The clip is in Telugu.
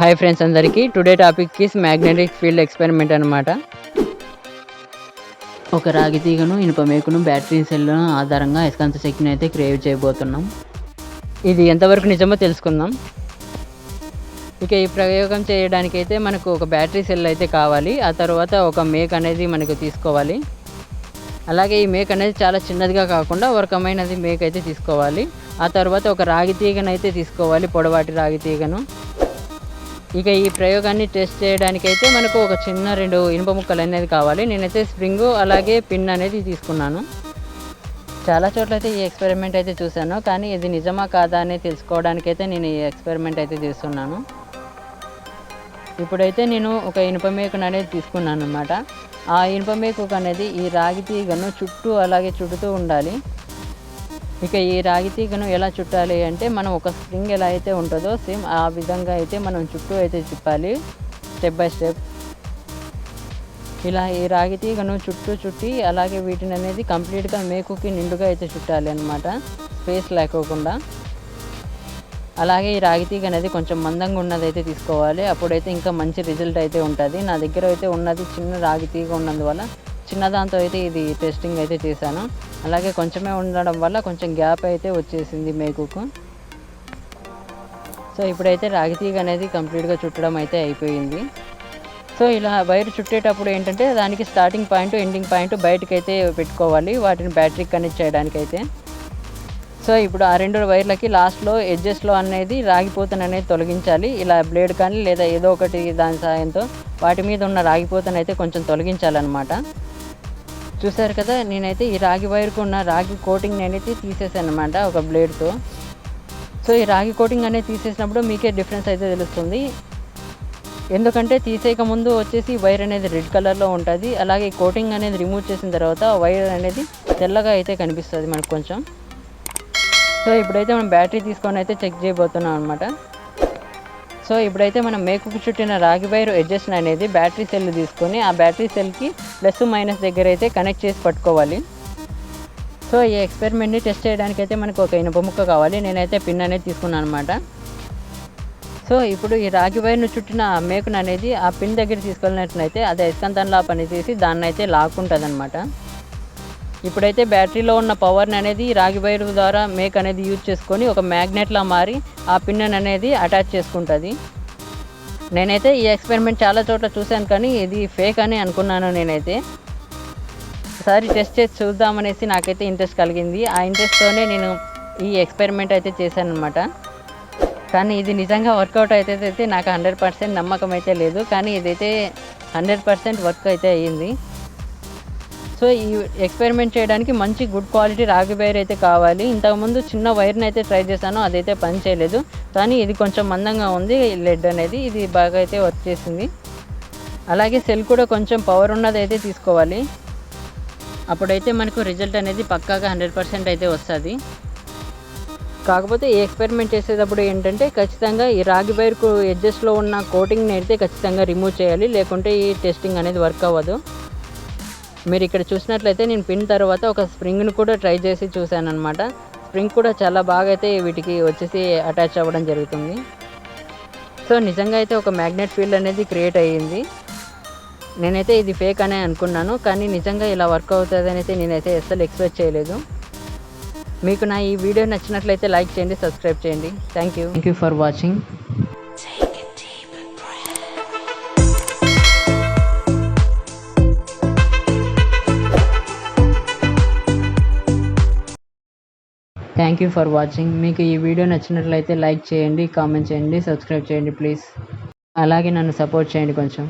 హాయ్ ఫ్రెండ్స్ అందరికీ. Today topic is magnetic field experiment అనమాట ఒక రాగి తీగను ఇనుప మేకును బ్యాటరీ సెల్లను ఆధారంగా అయస్కాంత శక్తిని అయితే క్రియేట్ చేయబోతున్నాం. ఇది ఎంతవరకు నిజమో తెలుసుకుందాం. ఇక ఈ ప్రయోగం చేయడానికి అయితే మనకు ఒక బ్యాటరీ సెల్ అయితే కావాలి. ఆ తర్వాత ఒక మేక్ అనేది మనకు తీసుకోవాలి. అలాగే ఈ మేక్ అనేది చాలా చిన్నదిగా కాకుండా ఒక రకమైనది మేక్ అయితే తీసుకోవాలి. ఆ తర్వాత ఒక రాగి తీగను అయితే తీసుకోవాలి పొడవాటి రాగి తీగను. ఇక ఈ ప్రయోగాన్ని టెస్ట్ చేయడానికైతే మనకు ఒక చిన్న రెండు ఇనుప ముక్కలు అనేది కావాలి. నేనైతే స్ప్రింగ్ అలాగే పిన్ అనేది తీసుకున్నాను. చాలా చోట్ల అయితే ఈ ఎక్స్పెరిమెంట్ అయితే చూశాను. కానీ ఇది నిజమా కాదా అని తెలుసుకోవడానికైతే నేను ఈ ఎక్స్పెరిమెంట్ అయితే చేస్తున్నాను. ఇప్పుడైతే నేను ఒక ఇనుప మేకను అనేది తీసుకున్నాను అనమాట ఆ ఇనుప మేకు అనేది ఈ రాగి తీగను చుట్టూ అలాగే చుడుతూ ఉండాలి. ఇక ఈ రాగి తీగను ఎలా చుట్టాలి అంటే మనం ఒక స్ప్రింగ్ ఎలా అయితే ఉంటుందో సేమ్ ఆ విధంగా అయితే మనం చుట్టూ అయితే తిప్పాలి స్టెప్ బై స్టెప్. ఇలా ఈ రాగి తీగను చుట్టూ చుట్టి అలాగే వీటిని అనేది కంప్లీట్గా మేకుకి నిండుగా అయితే చుట్టాలి అనమాట స్పేస్ లేకోకుండా అలాగే ఈ రాగి తీగ అనేది కొంచెం మందంగా ఉన్నదైతే తీసుకోవాలి అప్పుడైతే ఇంకా మంచి రిజల్ట్ అయితే ఉంటుంది. నా దగ్గర అయితే ఉన్నది చిన్న రాగి తీగ ఉన్నందువల్ల చిన్న దాంతో అయితే ఇది టెస్టింగ్ అయితే చేశాను. అలాగే కొంచెమే ఉండడం వల్ల కొంచెం గ్యాప్ అయితే వచ్చేసింది మేకుకు. సో ఇప్పుడైతే రాగి తీగ అనేది కంప్లీట్గా చుట్టడం అయితే అయిపోయింది. సో ఇలా వైర్ చుట్టేటప్పుడు ఏంటంటే దానికి స్టార్టింగ్ పాయింట్ ఎండింగ్ పాయింట్ బయటకు అయితే పెట్టుకోవాలి. వాటిని బ్యాటరీ కనెక్ట్ చేయడానికైతే. సో ఇప్పుడు ఆ రెండు వైర్లకి లాస్ట్లో ఎడ్జెస్లో అనేది రాగిపోతను అనేది తొలగించాలి. ఇలా బ్లేడ్ కానీ లేదా ఏదో ఒకటి దాని సాయంతో వాటి మీద ఉన్న రాగిపోతను అయితే కొంచెం తొలగించాలన్నమాట. చూసారు కదా నేనైతే ఈ రాగి వైర్కు ఉన్న రాగి కోటింగ్ నేనైతే తీసేసాను అనమాట ఒక బ్లేడ్తో. సో ఈ రాగి కోటింగ్ అనేది తీసేసినప్పుడు మీకే డిఫరెన్స్ అయితే తెలుస్తుంది. ఎందుకంటే తీసేయక ముందు వచ్చేసి వైర్ అనేది రెడ్ కలర్లో ఉంటుంది. అలాగే కోటింగ్ అనేది రిమూవ్ చేసిన తర్వాత వైర్ అనేది తెల్లగా అయితే కనిపిస్తుంది మనకు కొంచెం. సో ఇప్పుడైతే మనం బ్యాటరీ తీసుకొని అయితే చెక్ చేయబోతున్నాం అనమాట సో ఇప్పుడైతే మనం మేకుకు చుట్టిన రాగి వైర్ ఎడ్జెషన్ అనేది బ్యాటరీ సెల్ తీసుకొని ఆ బ్యాటరీ సెల్కి ప్లస్ మైనస్ దగ్గర అయితే కనెక్ట్ చేసి పట్టుకోవాలి. సో ఈ ఎక్స్పెరిమెంట్ని టెస్ట్ చేయడానికి అయితే మనకు ఒక ఇనుప ముక్క కావాలి. నేనైతే పిన్ అనేది తీసుకున్నాను అనమాట సో ఇప్పుడు ఈ రాగి వైర్ను చుట్టిన ఆ మేకును అనేది ఆ పిన్ దగ్గర తీసుకెళ్ళినట్లయితే అది అయస్కాంతంలా పనిచేసి దాన్ని అయితే లాక్కుంటుంది అనమాట ఇప్పుడైతే బ్యాటరీలో ఉన్న పవర్ని అనేది రాగి వైర్ ద్వారా మేక్ అనేది యూజ్ చేసుకొని ఒక మ్యాగ్నెట్లా మారి ఆ పిన్ అనేది అటాచ్ చేసుకుంటుంది. నేనైతే ఈ ఎక్స్పెరిమెంట్ చాలా చోట్ల చూశాను కానీ ఇది ఫేక్ అని అనుకున్నాను నేనైతే. ఒకసారి టెస్ట్ చేసి చూద్దామనేసి నాకైతే ఇంట్రెస్ట్ కలిగింది. ఆ ఇంట్రెస్ట్తోనే నేను ఈ ఎక్స్పెరిమెంట్ అయితే చేశాను అనమాట కానీ ఇది నిజంగా వర్కౌట్ అయితే అయితే నాకు హండ్రెడ్ పర్సెంట్ నమ్మకం అయితే లేదు. కానీ ఇదైతే హండ్రెడ్ పర్సెంట్ వర్క్ అయితే అయ్యింది. సో ఈ ఎక్స్పెరిమెంట్ చేయడానికి మంచి గుడ్ క్వాలిటీ రాగి వైర్ అయితే కావాలి. ఇంతకుముందు చిన్న వైర్ని అయితే ట్రై చేశాను అదైతే పని చేయలేదు. కానీ ఇది కొంచెం మందంగా ఉంది లెడ్ అనేది. ఇది బాగా అయితే వర్క్ చేసింది. అలాగే సెల్ కూడా కొంచెం పవర్ ఉన్నది అయితే తీసుకోవాలి. అప్పుడైతే మనకు రిజల్ట్ అనేది పక్కాగా హండ్రెడ్ పర్సెంట్ అయితే వస్తుంది. కాకపోతే ఈ ఎక్స్పెరిమెంట్ చేసేటప్పుడు ఏంటంటే ఖచ్చితంగా ఈ రాగి వైర్కు ఎడ్జస్ట్లో ఉన్న కోటింగ్ని అయితే ఖచ్చితంగా రిమూవ్ చేయాలి. లేకుంటే ఈ టెస్టింగ్ అనేది వర్క్ అవ్వదు. మీరు ఇక్కడ చూసినట్లయితే నేను పిన్ తర్వాత ఒక స్ప్రింగ్ను కూడా ట్రై చేసి చూశాను అనమాట స్ప్రింగ్ కూడా చాలా బాగా అయితే వీటికి వచ్చేసి అటాచ్ అవ్వడం జరుగుతుంది. సో నిజంగా అయితే ఒక మ్యాగ్నెట్ ఫీల్డ్ అనేది క్రియేట్ అయ్యింది. నేనైతే ఇది ఫేక్ అనే అనుకున్నాను కానీ నిజంగా ఇలా వర్క్ అవుతుంది అయితే నేనైతే అస్సలు ఎక్స్పెక్ట్ చేయలేదు. మీకు నా ఈ వీడియో నచ్చినట్లయితే లైక్ చేయండి సబ్స్క్రైబ్ చేయండి. Thank you thank you for watching. Thank you for watching మీకు ఈ వీడియో నచ్చినట్లయితే లైక్ చేయండి కామెంట్ చేయండి సబ్స్క్రైబ్ చేయండి ప్లీజ్ అలాగే నన్ను సపోర్ట్ చేయండి కొంచెం.